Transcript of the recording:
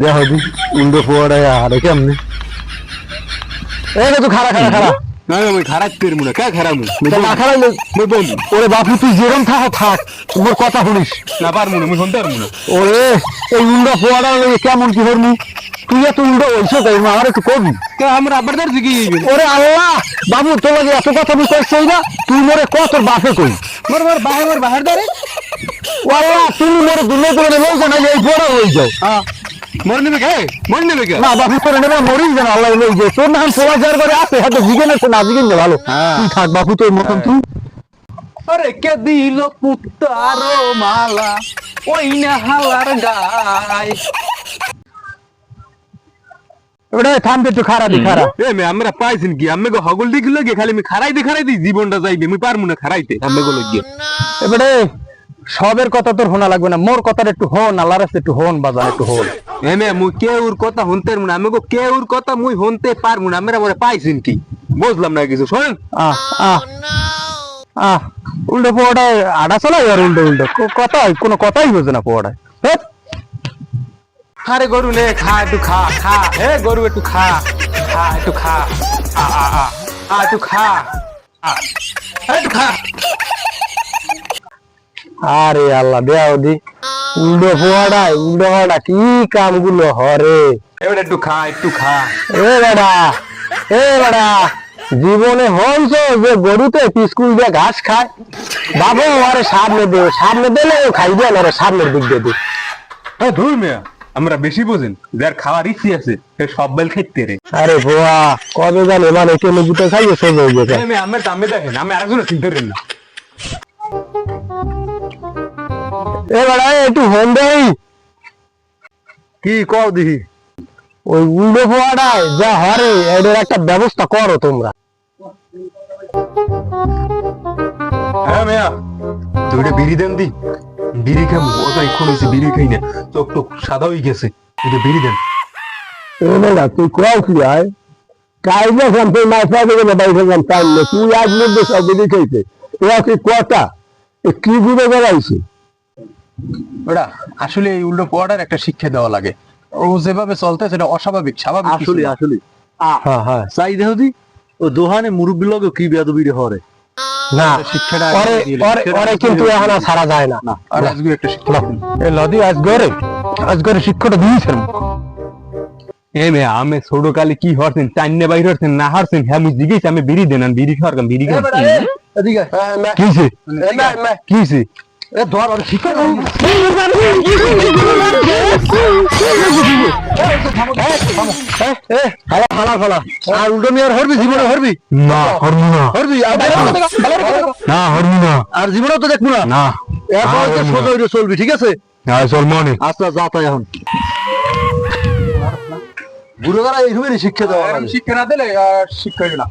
দেখো দি উল্টো পোয়াটা আরে কেমনে? এই তো না না খারাপ করব না কে খারাপ না ওরে বাপু তুই যেরম থাক থাক মোর কথা শুনিস। না পারব না মুই শুনতে পারব না। ওরে এই উল্টো পোয়াটা কেমন কি করবি তুই এত উল্টো আমার একটু কবি। কে আমরা আবার ধর দিকে ওরে আল্লাহ বাবু তোর এত কথা কইছই না। তুই মোরে কত বাপে কই? মোর মোর বাহির মোর বাহির ধরে ও আল্লাহ তুমি মোরে দুলে করে নেব যে এই পোড়া হই যাও। হ্যাঁ। মোর নেবে কে? মোর নেবে কে? না বাপু করে নেবে মরিস যেন আল্লাহ লই যায় তোর নাম পোড়া যার করে আছে হয়তো জিগেন আছে না জিগেন ভালো। হ্যাঁ। তুই থাক বাপু তোর মতন তুই। আরে কে দিল মালা? ওই না হালার গায়। ওটা থামবে একটু খারা দি খারা এ মে আমরা পাইছেন কি? আমি গো হগল দিক লগে খালি আমি খারাই দি খারাই দি জীবনটা যাইবে আমি পারমু না খারাইতে আমি গো লগে এবারে সবের কথা তোর শোনা লাগবে না। মোর কথাটা একটু হন আল্লাহর রাস্তায় একটু হন বাজার একটু হন। এ মে মুই কে ওর কথা পারমু না। আমি গো কে ওর কথা মুই শুনতে পারমু না। আমরা মরে পাইছেন কি? বুঝলাম না কিছু। শুনেন। আহ আহ আহ উল্টো পোয়াটায় আডা চলাই আর উল্টো উল্টো। কো- কথাই কোনো কথাই হচ্ছে না পোয়াটায়। আরে গরু নে খা একটু খা খা। হে গরু একটু খা খা একটু খা। আ আ আ আ একটু খা। আ, একটু খা। আরে আল্লাহ দেয়া দি উল্টো পোয়াটায় উল্টো পোয়াটা কি কামগুলো হরে। এবার একটু খা একটু খা। এ বেড়া এ বেড়া জীবনে হনছ যে গরুতে স্কুল দিয়ে ঘাস খায়। বাবু আরে সামনে দে সামনে দিলে ও খাইবে না রে সামনের দিক দিয়ে দে। হ্যাঁ ধুর মেয়া আমরা বেশি বোঝেন যার খাওয়ার ইচ্ছে আছে সে সব বেল খেতে রে। আরে ভোয়া কবে জানে মানে কেন গুতে খাইয়ে সোজা হয়ে গেছে। আমি আমার দামে দেখেন আমি আরেকজন চিনতে না। এ বেড়া একটু দেই কি কও দেখি ওই উল্টো যা হরে একটা ব্যবস্থা করো তোমরা। হ্যাঁ মেয়া দুইটা বিড়ি দেন দি। বিড়ি ও এখন হয়েছে বিড়ি খাই না। চোখ টোক সাদা হয়ে গেছে বিড়ি দেন। এ বেড়া তুই কোয়াও কি আয়? কাইলে তুই মাছ পাবে গেলে বাইরে গান টাইলে তুই আজ মধ্যে সব দিদি খাইছে এরা কি কটা? কি বুঝে বেড়াইছে? ওটা আসলে এই উল্টো পোয়াটার একটা শিক্ষা দেওয়া লাগে। ও যেভাবে চলতে সেটা অস্বাভাবিক স্বাভাবিক আসলে আসলে। হ্যাঁ হ্যাঁ। চাই দেখো ও দোহানে মুরব্বী লগে কি বেদবিড়ি হরে? না শিক্ষাটা ওরে কিন্তু এখন ছাড়া যায় না। আর আজকে একটা শিক্ষা এ লদি আজ গরে আজ গরে শিক্ষাটা দিয়েছেন। এ মে আমি ছোট কালে কি হরছেন চাইনে বাইর হরছেন না হরছেন হ্যাঁ আমি জিজ্ঞেস আমি বিড়ি দেন বিড়ি খাওয়ার বিড়ি কিছে কিছে এ ধর আর উল্টো নিয়ে হরবি জীবনে হরবি? না হরবি না। হরবি? না হরবি না। আর জীবনেও তো দেখব না। না। এরপর সোজা চলবি ঠিক আছে? আচ্ছা যা তাই এখন। দ্বারা এইভাবে শিক্ষা দেওয়া শিক্ষা না দিলে শিক্ষা না।